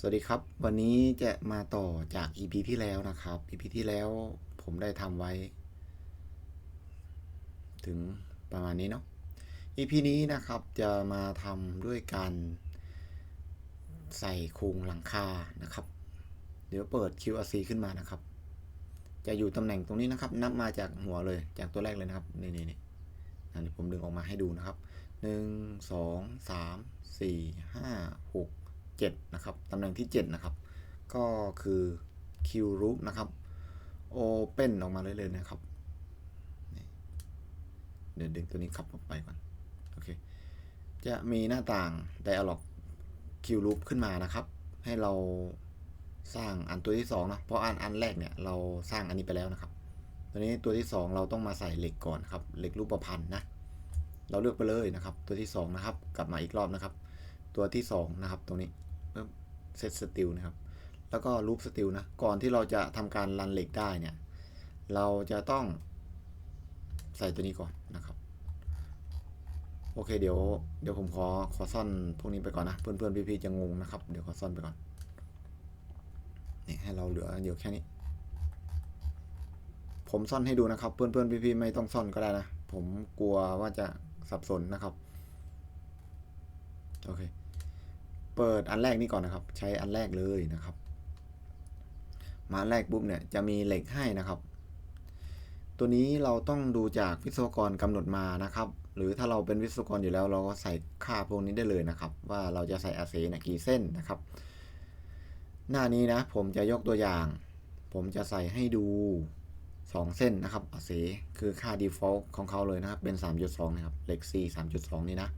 สวัสดีครับ วันนี้จะมาต่อจาก EP ที่แล้วนะครับ EP ที่แล้วผมได้ทำไว้ ถึงประมาณนี้เนาะ EP นี้นะครับจะมาทำด้วยการใส่โครงหลังคานะครับ เดี๋ยวเปิด QRC ขึ้นมานะครับ จะอยู่ตำแหน่งตรงนี้นะครับ นับมาจากหัวเลย จากตัวแรกเลยนะครับ นี่นี่นี่อันนี้ผมดึงออกมาให้ดูนะครับหนึ่งสองสามสี่ห้าหก เจ็ดนะครับ ตำแหน่งที่เจ็ดนะครับ ก็คือ Q loop นะครับ Open ออกมาเลยเลยนะครับ เดี๋ยวดึงตัวนี้ขับออกไปก่อน โอเค จะมีหน้าต่าง Dialog Q loop ขึ้นมานะครับ ให้เราสร้างอันตัวที่สองนะ เพราะอันอันแรกเนี่ยเราสร้างอันนี้ไปแล้วนะครับ ตัวนี้ตัวที่สองเราต้องมาใส่เหล็กก่อนครับ เหล็กรูปประพันธ์นะ เราเลือกไปเลยนะครับ ตัวที่สองนะครับ กลับมาอีกรอบนะครับ ตัวที่สองนะครับ ตรงนี้ เซตสติลนะครับ แล้วก็รูปสติลนะ ก่อนที่เราจะทำการรันเหล็กได้เนี่ย เราจะต้องใส่ตัวนี้ก่อนนะครับ โอเคเดี๋ยวเดี๋ยวผมขอขอซ่อนพวกนี้ไปก่อนนะ เพื่อนเพื่อนๆพี่ๆจะงงนะครับ เดี๋ยวขอซ่อนไปก่อนนี่ให้เราเหลือเดี๋ยวแค่นี้ ผมซ่อนให้ดูนะครับ เพื่อนเพื่อนๆพี่ๆไม่ต้องซ่อนก็ได้นะ ผมกลัวว่าจะสับสนนะครับ โอเค เปิดอันแรกนี่ก่อนนะครับ ใช้อันแรกเลยนะครับ มาอันแรกปุ๊บเนี่ยจะมีเหล็กให้นะครับ ตัวนี้เราต้องดูจากวิศวกรกำหนดมานะครับ หรือถ้าเราเป็นวิศวกรอยู่แล้ว เราก็ใส่ค่าพวกนี้ได้เลยนะครับ ว่าเราจะใส่อาเซเนี่กี่เส้นนะครับ หน้านี้นะผมจะยกตัวอย่าง ผมจะใส่ให้ดู 2 เส้นนะครับอาเซคือค่า default ของเขาเลยนะครับ เป็น 3.2 นะครับเหลข4 3.2 นี่นะ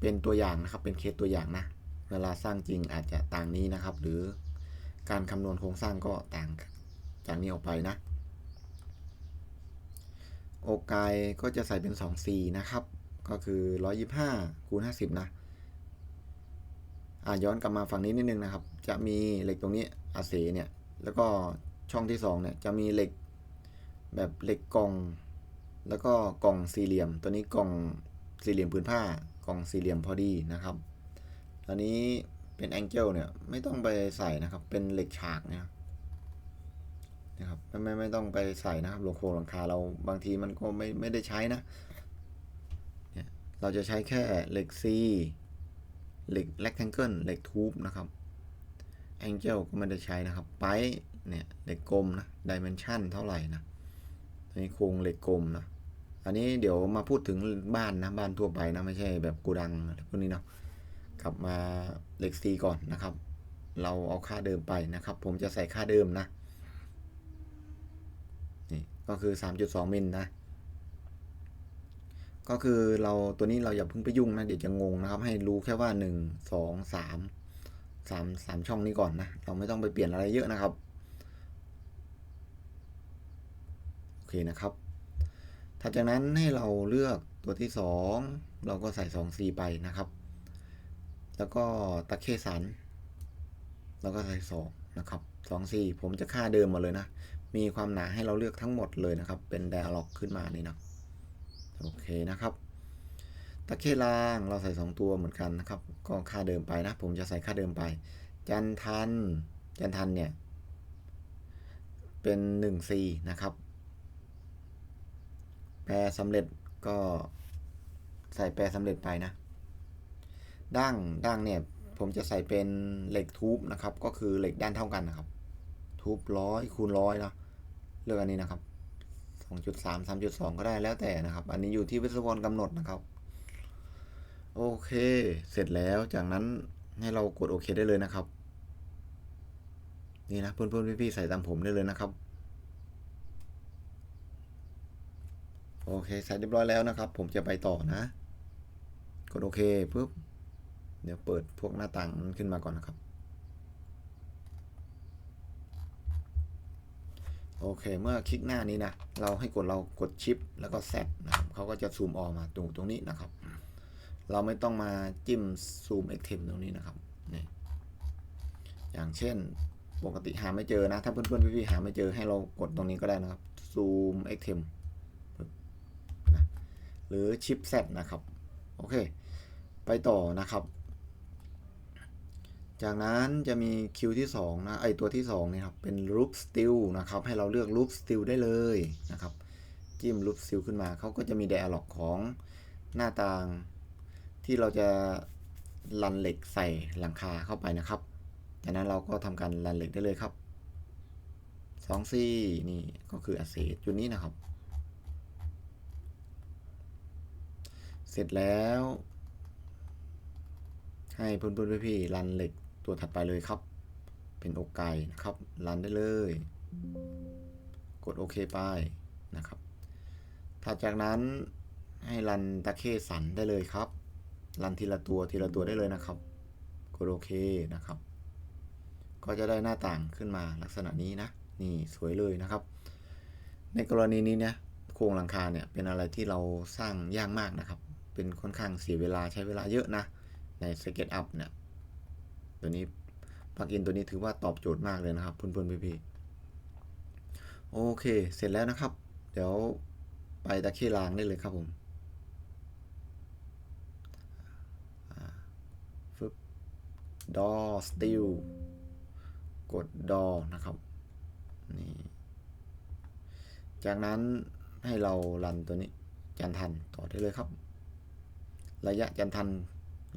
เป็นตัวอย่างนะครับ เป็นเคสตัวอย่างนะ เวลาสร้างจริงอาจจะต่างนี้นะครับ หรือการคำนวณโครงสร้างก็ต่างจากนี้ออกไปนะ โอกายก็จะใส่เป็น2 4นะครับ ก็คือ 125คูณ50 นะอะย้อนกลับมาฝั่งนี้นิดนึงนะครับ จะมีเหล็กตรงนี้อาเซเนี่ย แล้วก็ช่องที่2เนี่ยจะมีเหล็กแบบเหล็กกล่อง แล้วก็กล่องสี่เหลี่ยม ตัวนี้กล่องสี่เหลี่ยมพื้นผ้ากล่องสี่เหลี่ยมพอดีนะครับ ตอนนี้เป็นแองเจิลเนี่ย ไม่ต้องไปใส่นะครับ เป็นเหล็กฉากเนี่ยนะครับไม่ไม่ไม่ต้องไปใส่นะครับโลโคหลังคาเราบางทีมันก็ไม่ไม่ได้ใช้นะเนี่ยเราจะใช้แค่เหล็กซีเหล็กแร็กแทงเกิลเหล็กทูบนะครับแองเจิลก็ไม่ได้ใช้นะครับไปเนี่ยเหล็กกลมนะดิเมนชันเท่าไหร่นะอันนี้โครงเหล็กกลมนะอันนี้เดี๋ยวมาพูดถึงบ้านนะบ้านทั่วไปนะไม่ใช่แบบกูดังพวกนี้เนาะ กลับมาเล็กซีก่อนนะครับ เราเอาค่าเดิมไปนะครับ ผมจะใส่ค่าเดิมนะ นี่ก็คือ 3.2 มิลนะ ก็คือเราตัวนี้เราอย่าเพิ่งไปยุ่งนะ เดี๋ยวจะงงนะครับ ให้รู้แค่ว่า 1 2 3 3 3ช่องนี้ก่อนนะ เราไม่ต้องไปเปลี่ยนอะไรเยอะนะครับ โอเคนะครับถัดจากนั้นให้เราเลือกตัวที่ 2 เราก็ใส่2 4ไปนะครับ แล้วก็ตะเคสันเราก็ใส่2นะครับ2 4ผมจะค่าเดิมมาเลยนะ มีความหนาให้เราเลือกทั้งหมดเลยนะครับ เป็น dialog ขึ้นมานี่นะ โอเคนะครับ ตะเคล่างเราใส่ 2 ตัวเหมือนกันนะครับ ก็ค่าเดิมไปนะ ผมจะใส่ค่าเดิมไป จันทัน จันทันเนี่ย เป็น1 4นะครับ แปลสำเร็จก็ใส่แปลสำเร็จไปนะ ดั้งดั้งเนี่ยผมจะใส่เป็นเหล็กทูบนะครับ ก็คือเหล็กด้านเท่ากันนะครับ ทูบร้อยคูณร้อยนะเลือกอันนี้นะครับสองจุดสามสามจุดสองก็ได้แล้วแต่นะครับ อันนี้อยู่ที่วิศวกรกำหนดนะครับ โอเค เสร็จแล้วจากนั้นให้เรากดโอเคได้เลยนะครับ นี่นะเพื่อนๆพี่ๆใส่ตามผมได้เลยนะครับ โอเค ใส่เรียบร้อยแล้วนะครับ ผมจะไปต่อนะ กดโอเคปุ๊บ เดี๋ยวเปิดพวกหน้าต่างนั้นขึ้นมาก่อนนะครับ โอเค เมื่อคลิกหน้านี้นะ เราให้กดเรากดชิปแล้วก็แซดนะครับเขาก็จะซูมออกมาตรงตรงนี้นะครับ เราไม่ต้องมาจิ้มซูมเอ็กเทมตรงนี้นะครับนี่อย่างเช่นปกติหาไม่เจอนะ ถ้าเพื่อนๆพี่ๆหาไม่เจอให้เรากดตรงนี้ก็ได้นะครับซูมเอ็กเทมหรือชิปเซตนะครับ โอเค ไปต่อนะครับ จากนั้นจะมีคิวที่สองนะไอตัวที่สองเนี่ยครับเป็นรูปสติลนะครับให้เราเลือกรูปสติลได้เลยนะครับจิ้มรูปสติลขึ้นมาเขาก็จะมี d ด a l ล็อกของหน้าต่างที่เราจะรันเหล็กใส่หลังคาเข้าไปนะครับ จากนั้นเราก็ทำการรันเหล็กได้เลยครับสองซี่นี่ก็คืออาเซจุดนี้นะครับ เสร็จแล้ว ให้เพื่อนๆพี่ๆรันเหล็ก ตัวถัดไปเลยครับ เป็นอกไก่นะครับรันได้เลย กดโอเคไปนะครับถัดจากนั้นให้รันตะเข้สันได้เลยครับรันทีละตัวทีละตัวได้เลยนะครับ กดโอเคนะครับ ก็จะได้หน้าต่างขึ้นมาลักษณะนี้นะ นี่สวยเลยนะครับ ในกรณีนี้เนี่ยโครงหลังคาเนี่ยเป็นอะไรที่เราสร้างยากมากนะครับ เป็นค่อนข้างเสียเวลาใช้เวลาเยอะนะ ใน SketchUp เนี่ย ตัวนี้ปลั๊กอินตัวนี้ถือว่าตอบโจทย์มากเลยนะครับเพื่อนๆพี่ๆโอเค เสร็จแล้วนะครับ เดี๋ยวไปตะเข้รางได้เลยครับผมฟึบดอสติลกดดอนะครับนี่จากนั้นให้เรารันตัวนี้จันทันต่อได้เลยครับ ระยะจันทัน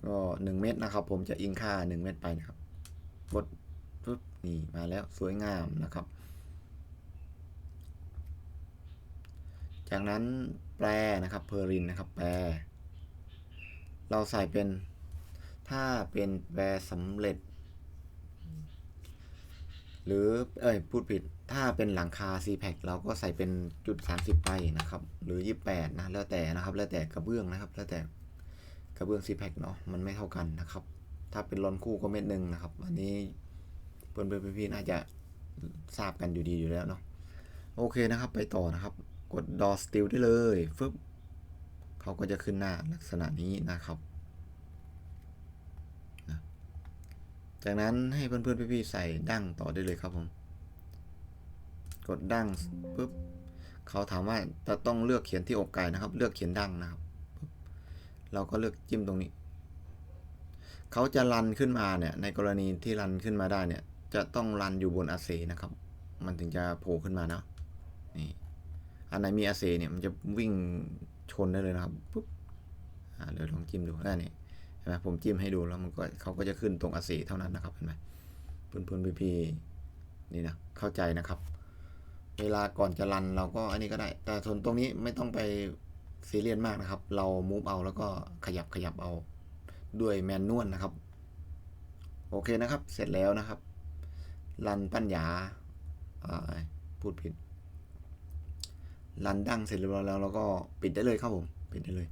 ก็หนึ่งเมตรนะครับ ผมจะอิงค่าหนึ่งเมตรไปนะครับกดปุ๊บนี่มาแล้วสวยงามนะครับ จากนั้นแปลนะครับเพอรินนะครับ แปลเราใส่เป็นถ้าเป็นแปลสำเร็จ หรือเอ้ยพูดผิดถ้าเป็นหลังคา c p a c เราก็ใส่เป็นจุด 30 ไปนะครับ หรือ 28 นะ แล้วแต่นะครับ แล้วแต่กระเบื้องนะครับ แล้วแต่ กระเบื้อง c p a c เนาะมันไม่เท่ากันนะครับ ถ้าเป็นรอนคู่ก็เม็ดหนึ่งนะครับ อันนี้เพื่อนๆพี่ๆน่าจะทราบกันอยู่ดีอยู่แล้วเนาะโอเคนะครับ ไปต่อนะครับ กดดอสติลได้เลยฟึบเขาก็จะขึ้นหน้าลักษณะนี้นะครับจากนั้นให้เพื่อนๆพี่ๆใส่ดั้งต่อได้เลยครับผม กดดั้งปุ๊บเขาถามว่าจะต้องเลือกเขียนที่อกไก่นะครับ เลือกเขียนดั้งนะครับ เราก็เลือกจิ้มตรงนี้ เขาจะรันขึ้นมาเนี่ย ในกรณีที่รันขึ้นมาได้เนี่ย จะต้องรันอยู่บนอาเซนะครับ มันถึงจะโผล่ขึ้นมานะนี่อันไหนมีอาเซเนี่ยมันจะวิ่งชนได้เลยนะครับปุ๊บอ่าเดี๋ยวลองจิ้มดูได้นี่เห็นไหมผมจิ้มให้ดูแล้วมันก็เขาก็จะขึ้นตรงอาเซเท่านั้นนะครับเห็นไหมเพื่อนๆพี่ๆนี่นะเข้าใจนะครับ เวลาก่อนจะรันเราก็อันนี้ก็ได้ แต่ส่วนตรงนี้ไม่ต้องไป ซีเรียสมากนะครับ เรามูฟเอาแล้วก็ขยับขยับเอาด้วยแมนนวลนะครับ โอเคนะครับ เสร็จแล้วนะครับ รันปัญญาอ่าพูดผิด รันดั้งเสร็จเรียบร้อยแล้วเราก็ปิดได้เลยครับผม ปิดได้เลย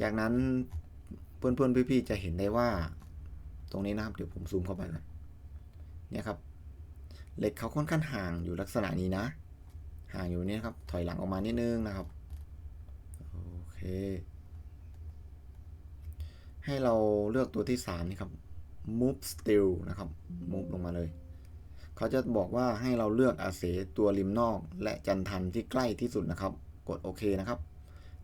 จากนั้นเพื่อนๆพี่ๆจะเห็นได้ว่า ตรงนี้นะครับ เดี๋ยวผมซูมเข้าไปก่อนเนี่ยครับ เหล็กเขาค่อนข้างห่างอยู่ลักษณะนี้นะ ห่างอยู่นี่ครับ ถอยหลังออกมานิดนึงนะครับ ให้เราเลือกตัวที่สามนี่ครับ move still นะครับ move ลงมาเลย เขาจะบอกว่าให้เราเลือกอาเสตัวริมนอก และจันทันที่ใกล้ที่สุดนะครับ กดโอเคนะครับ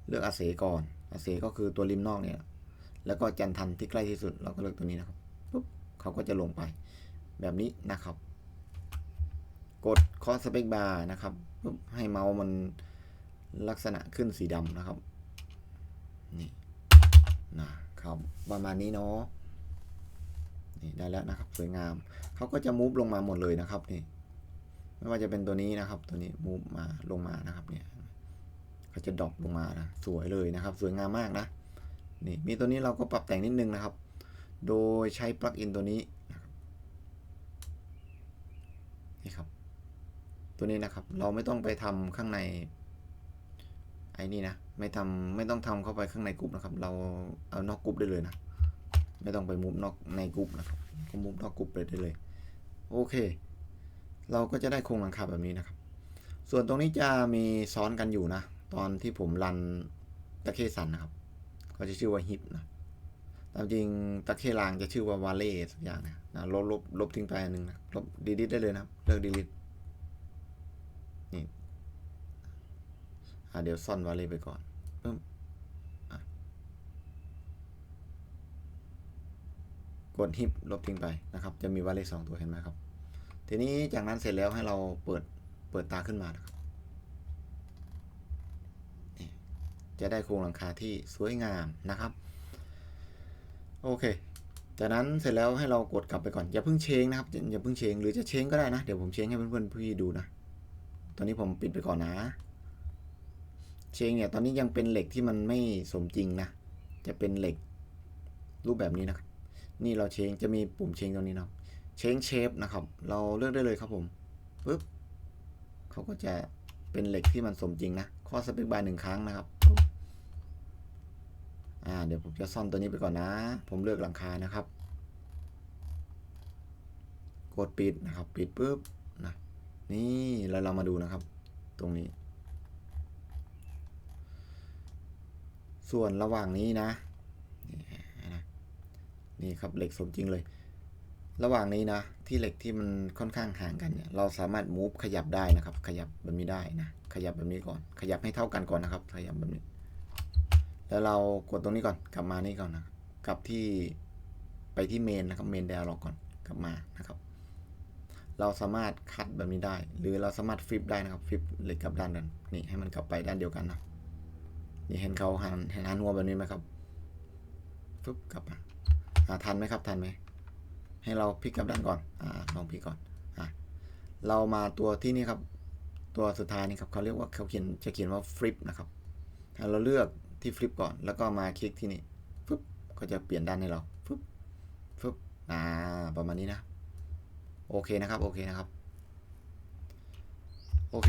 เลือกอาเสก่อน อาเสก็คือตัวริมนอกเนี่ย แล้วก็จันทันที่ใกล้ที่สุด เราก็เลือกตัวนี้นะครับปุ๊บเขาก็จะลงไป แบบนี้นะครับ กดคอสเปกบาร์นะครับปุ๊บให้เมาส์มันลักษณะขึ้นสีดำนะครับ นี่นะครับประมาณนี้เนาะนี่ได้แล้วนะครับ สวยงามเขาก็จะมูฟลงมาหมดเลยนะครับนี่ไม่ว่าจะเป็นตัวนี้นะครับ ตัวนี้มูฟมาลงมานะครับเนี่ยเขาจะดรอปลงมานะสวยเลยนะครับ สวยงามมากนะนี่มีตัวนี้เราก็ปรับแต่งนิดนึงนะครับ โดยใช้ปลั๊กอินตัวนี้นะครับนี่ครับ ตัวนี้นะครับ เราไม่ต้องไปทำข้างใน ไอ้นี่นะไม่ทำไม่ต้องทำเข้าไปข้างในกรุ๊ปนะครับ เราเอานอกกรุ๊ปได้เลยนะ ไม่ต้องไปมุฟนอกในกรุ๊ปนะครับก็มุฟนอกกรุ๊ปไปได้เลย โอเค เราก็จะได้โครงหลังคาแบบนี้นะครับ ส่วนตรงนี้จะมีซ้อนกันอยู่นะ ตอนที่ผมรันตะเคสันนะครับเขาจะชื่อว่าฮิปนะตามจริงตะเครางจะชื่อว่าวาเล่สักอย่างนะนะลบลบลบทิ้งไปอันหนึ่งนะลบดีลิทได้เลยนะครับเลิกดีลิทนี่ เดี๋ยวซ่อนวาเล่ไปก่อนปึ๊บอะกดฮิปลบทิ้งไปนะครับ จะมีวาเลขสองตัวเห็นไหมครับ ทีนี้จากนั้นเสร็จแล้วให้เราเปิดเปิดตาขึ้นมานะครับจะได้โครงหลังคาที่สวยงามนะครับ โอเค จากนั้นเสร็จแล้วให้เรากดกลับไปก่อน อย่าเพิ่งเชงนะครับ อย่าเพิ่งเชงหรือจะเชงก็ได้นะ เดี๋ยวผมเชงให้เพื่อนๆพี่ดูนะ ตอนนี้ผมปิดไปก่อนนะ เชงเนี่ยตอนนี้ยังเป็นเหล็กที่มันไม่สมจริงนะ จะเป็นเหล็กรูปแบบนี้นะครับ นี่เราเชงจะมีปุ่มเชงตรงนี้นะเชงเชฟนะครับ เราเลือกได้เลยครับผมปึ๊บเขาก็จะเป็นเหล็กที่มันสมจริงนะ ข้อสเปคบาร์หนึ่งครั้งนะครับอ่าเดี๋ยวผมจะซ่อนตัวนี้ไปก่อนนะ ผมเลือกหลังคานะครับ กดปิดนะครับ ปิดปุ๊บนะนี่แล้วเรามาดูนะครับ ตรงนี้ ส่วนระหว่างนี้นะ นี่ครับเหล็กสมจริงเลย ระหว่างนี้นะ ที่เหล็กที่มันค่อนข้างห่างกันเนี่ยเราสามารถมูฟขยับได้นะครับ ขยับแบบนี้ได้นะ ขยับแบบนี้ก่อน ขยับให้เท่ากันก่อนนะครับ ขยับแบบนี้ แล้วเรากดตรงนี้ก่อน กลับมานี่ก่อนนะกลับที่ไปที่เมนนะครับ เมนเดลล็อกก่อน กลับมานะครับ เราสามารถคัดแบบนี้ได้ หรือเราสามารถฟลิปได้นะครับ ฟลิปเหล็กกลับด้านกัน นี่ให้มันกลับไปด้านเดียวกันนะ นี่เห็นเขาหันเห็นหันหัวแบบนี้ไหมครับฟึบกลับมาอ่าทันไหมครับทันไหมให้เราพลิกกลับด้านก่อนอ่าลองพลิกก่อนอ่าเรามาตัวที่นี่ครับตัวสุดท้ายนี่ครับเขาเรียกว่าเขาเขียนจะเขียนว่าฟลิปนะครับถ้าเราเลือกที่ฟลิปก่อน แล้วก็มาคลิกที่นี่ฟึบก็จะเปลี่ยนด้านให้เราฟึบฟึบอ่าประมาณนี้นะโอเคนะครับโอเคนะครับโอเค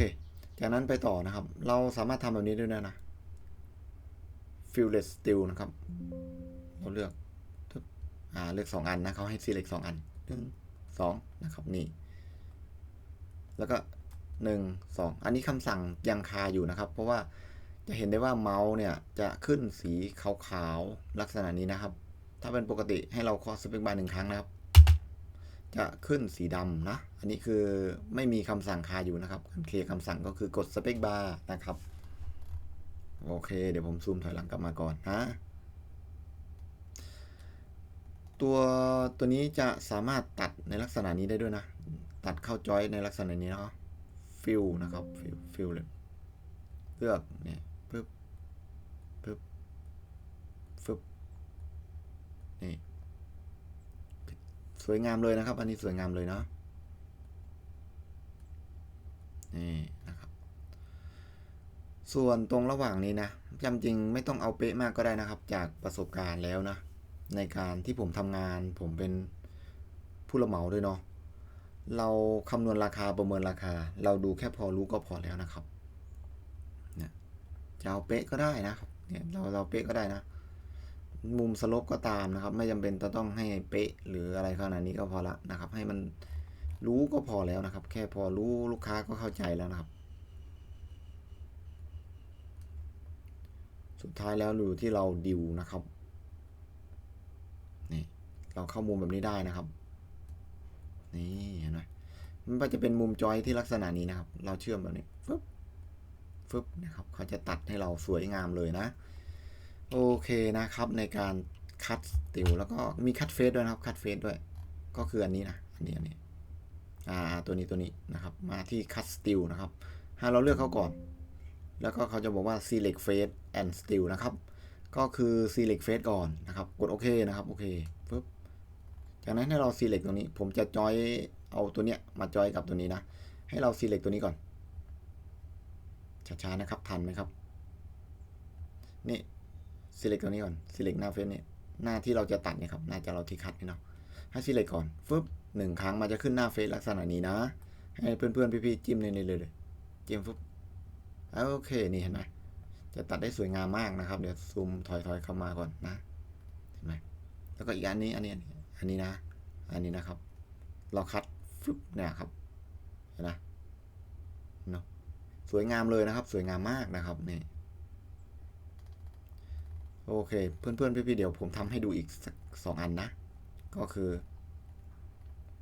จากนั้นไปต่อนะครับ เราสามารถทำแบบนี้ด้วยนะ นะ Fieldless Steel นะครับเราเลือกอ่าเลือกสองอันนะเขาให้ select สองอันหนึ่งสองนะครับนี่ แล้วก็หนึ่งสองอันนี้คำสั่งยังคาอยู่นะครับ เพราะว่าจะเห็นได้ว่าเมาส์เนี่ยจะขึ้นสีขาวๆลักษณะนี้นะครับ ถ้าเป็นปกติให้เราเคาะสเปคบาร์หนึ่งครั้งนะครับ จะขึ้นสีดำนะ อันนี้คือไม่มีคำสั่งคาอยู่นะครับการเคลียร์คำสั่งก็คือกดสเปคบาร์นะครับ โอเค เดี๋ยวผมซูมถอยหลังกลับมาก่อนนะตัวตัวนี้จะสามารถตัดในลักษณะนี้ได้ด้วยนะ ตัดเข้าจอยในลักษณะนี้เนาะฟิลนะครับฟิลฟิลเลยเลือกเนี่ยปึ๊บปึ๊บฟึบนี่สวยงามเลยนะครับ อันนี้สวยงามเลยเนาะนี่ ส่วนตรงระหว่างนี้นะจำจริงไม่ต้องเอาเป๊ะมากก็ได้นะครับ จากประสบการณ์แล้วนะ ในการที่ผมทำงานผมเป็นผู้รับเหมาด้วยเนาะเราคำนวณราคาประเมินราคา เราดูแค่พอรู้ก็พอแล้วนะครับเนี่ยจะเอาเป๊ะก็ได้นะครับเนี่ยเราเราเป๊ะก็ได้นะ มุมสลบก็ตามนะครับ ไม่จำเป็นจะต้องให้เป๊ะหรืออะไรขนาดนี้ก็พอละนะครับ ให้มันรู้ก็พอแล้วนะครับ แค่พอรู้ลูกค้าก็เข้าใจแล้วนะครับ สุดท้ายแล้วอยู่ที่เราดิวนะครับนี่เราเข้ามุมแบบนี้ได้นะครับ นี่เห็นไหมมันก็จะเป็นมุมจอยที่ลักษณะนี้นะครับ เราเชื่อมแบบนี้ฟึบฟึบนะครับเขาจะตัดให้เราสวยงามเลยนะ โอเคนะครับในการคัดสติลแล้วก็มีคัดเฟสด้วยนะครับคัดเฟสด้วย ก็คืออันนี้นะอันนี้อันนี้อ่าตัวนี้ตัวนี้นะครับ มาที่คัดสติลนะครับให้เราเลือกเขาก่อน แล้วก็เขาจะบอกว่า select face and still นะครับ ก็คือ select face ก่อนนะครับ กดโอเคนะครับ โอเคปึ๊บ จากนั้นให้เรา select ตรงนี้ ผมจะจอยเอาตัวเนี้ยมาจอยกับตัวนี้นะ ให้เรา select ตัวนี้ก่อน ช้าๆนะครับ ทันไหมครับ นี่ select ตัวนี้ก่อน select หน้าเฟซเนี่ยหน้าที่เราจะตัดเนี่ยครับ หน้าจะเราที่คัดนี่เนาะ ให้ select ก่อนฟึบหนึ่งครั้งมันจะขึ้นหน้าเฟซลักษณะนี้นะ ให้เพื่อนๆพี่ๆจิ้มในๆเลยเลยจิ้มฟึบ โอเคนี่เห็นไหมจะตัดได้สวยงามมากนะครับ เดี๋ยวซูมถอยๆเข้ามาก่อนนะเห็นไหมแล้วก็อีกอันนี้อันนี้อันนี้นะ อันนี้นะครับ เราคัดฟึบเนี่ยครับเห็นไหมเนาะสวยงามเลยนะครับ สวยงามมากนะครับนี่โอเค เพื่อนๆพี่ๆเดี๋ยวผมทำให้ดูอีกสักสองอันนะ ก็คือ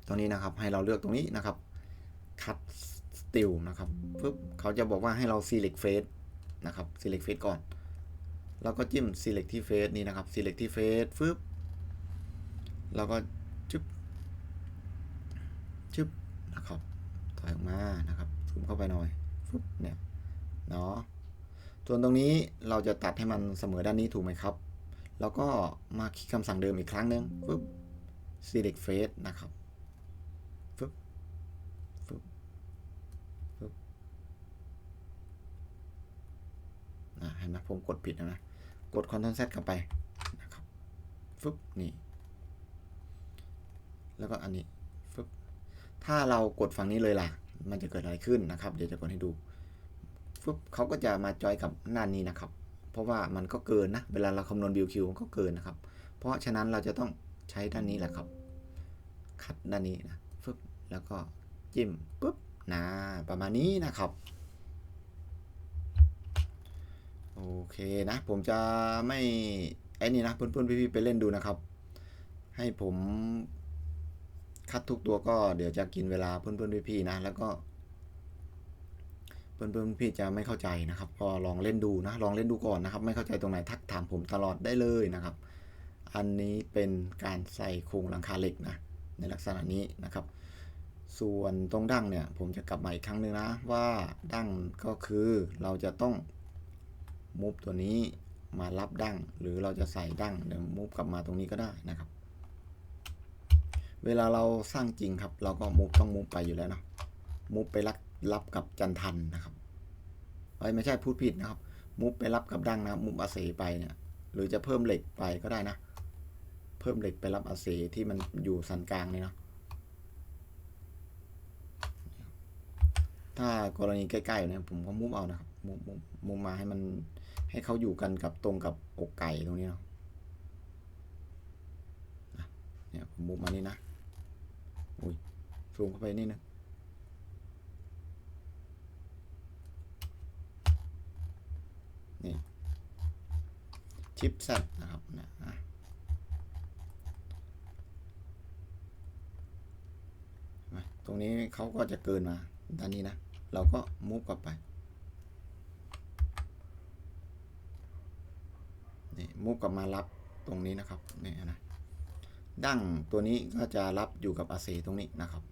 ตรงนี้นะครับ ให้เราเลือกตรงนี้นะครับคัด ติลนะครับปึ๊บเขาจะบอกว่าให้เรา select face นะครับ select face ก่อน แล้วก็จิ้ม select ที่ face นี้นะครับ select ที่ face ปึ๊บแล้วก็ชึบชึบนะครับถอยออกมานะครับซูมเข้าไปหน่อยปึ๊บเนี่ยเนาะส่วนตรงนี้เราจะตัดให้มันเสมอด้านนี้ถูกไหมครับ แล้วก็มาคลิกคำสั่งเดิมอีกครั้งหนึ่งปึ๊บ select face นะครับ เห็นไหมผมกดผิดแล้วนะ กด Ctrl Z กลับไปนะครับฟึบนี่แล้วก็อันนี้ฟึบถ้าเรากดฝั่งนี้เลยล่ะ มันจะเกิดอะไรขึ้นนะครับ เดี๋ยวจะกดให้ดูฟึบเขาก็จะมาจอยกับหน้านี้นะครับ เพราะว่ามันก็เกินนะ เวลาเราคำนวณบิวคิวมันก็เกินนะครับ เพราะฉะนั้นเราจะต้องใช้ด้านนี้แหละครับ คัดด้านนี้นะฟึบแล้วก็จิ้มปุ๊บนะประมาณนี้นะครับ โอเคนะ ผมจะไม่ไอ้นี่นะเพื่อนๆพี่ๆไปเล่นดูนะครับ ให้ผมคัดทุกตัวก็เดี๋ยวจะกินเวลาเพื่อนๆพี่ๆนะ แล้วก็ เพื่อนๆพี่จะไม่เข้าใจนะครับ ก็ลองเล่นดูนะลองเล่นดูก่อนนะครับ ไม่เข้าใจตรงไหนทักถามผมตลอดได้เลยนะครับ อันนี้เป็นการใส่โครงหลังคาเหล็กนะในลักษณะนี้นะครับ ส่วนตรงดั้งเนี่ย ผมจะกลับมาอีกครั้งหนึ่งนะว่าดั้งก็คือเราจะต้อง มูฟตัวนี้มารับดั้ง หรือเราจะใส่ดั้งเดี๋ยวมูฟกลับมาตรงนี้ก็ได้นะครับ เวลาเราสร้างจริงครับ เราก็มูฟต้องมูฟไปอยู่แล้วเนาะมูฟไปรับรับกับจันทันนะครับเอ้ไม่ใช่พูดผิดนะครับมูฟไปรับกับดั้งนะมูฟอาเสไปเนี่ยหรือจะเพิ่มเหล็กไปก็ได้นะ เพิ่มเหล็กไปรับอาเสที่มันอยู่สันกลางนี่เนาะถ้ากรณีใกล้ๆเนี่ยผมก็มุมเอานะครับมุมมุมมุมมาให้มัน ให้เขาอยู่กันกับตรงกับอกไก่ตรงนี้เนาะเนี่ยผมมุมมานี่นะอุ้ยซูมเข้าไปนี่นะนี่ชิปแซดนะครับเนี่ยอะตรงนี้เขาก็จะเกินมาด้านนี้นะ เราก็มูฟกลับไป นี่ มูฟกลับมารับตรงนี้นะครับนี่นะดั้งตัวนี้ก็จะรับอยู่กับอาเซตรงนี้นะครับ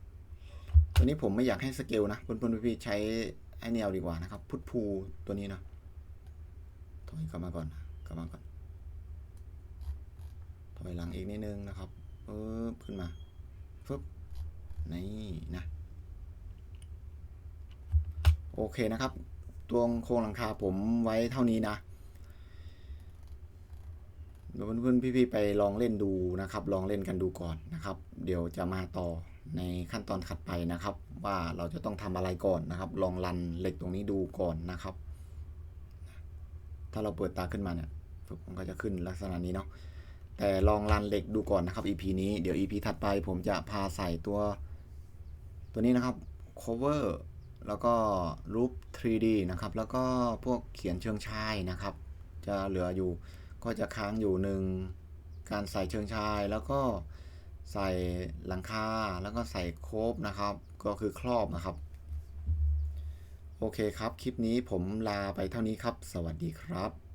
ตัวนี้ผมไม่อยากให้สเกลนะเพื่อนๆพี่ๆใช้ไอเนียดีกว่านะครับ พุทพูตัวนี้นะถอยกลับมาก่อนกลับมาก่อนถอยหลังอีกนิดนึงนะครับปึ๊บขึ้นมาฟึบนี่นะ โอเคนะครับ ตัวโครงหลังคาผมไว้เท่านี้นะ เพื่อนๆพี่ๆไปลองเล่นดูนะครับ ลองเล่นกันดูก่อนนะครับ เดี๋ยวจะมาต่อในขั้นตอนถัดไปนะครับ ว่าเราจะต้องทำอะไรก่อนนะครับ ลองรันเหล็กตรงนี้ดูก่อนนะครับ ถ้าเราเปิดตาขึ้นมาเนี่ยมันก็จะขึ้นลักษณะนี้เนาะแต่ลองรันเหล็กดูก่อนนะครับ EP นี้เดี๋ยว EP ถัดไปผมจะพาใส่ตัวตัวนี้นะครับ cover แล้วก็รูป 3D นะครับ แล้วก็พวกเขียนเชิงชายนะครับ จะเหลืออยู่ ก็จะค้างอยู่หนึ่งการใส่เชิงชายแล้วก็ใส่หลังคาแล้วก็ใส่โคบนะครับ ก็คือครอบนะครับ โอเคครับ คลิปนี้ผมลาไปเท่านี้ครับ สวัสดีครับ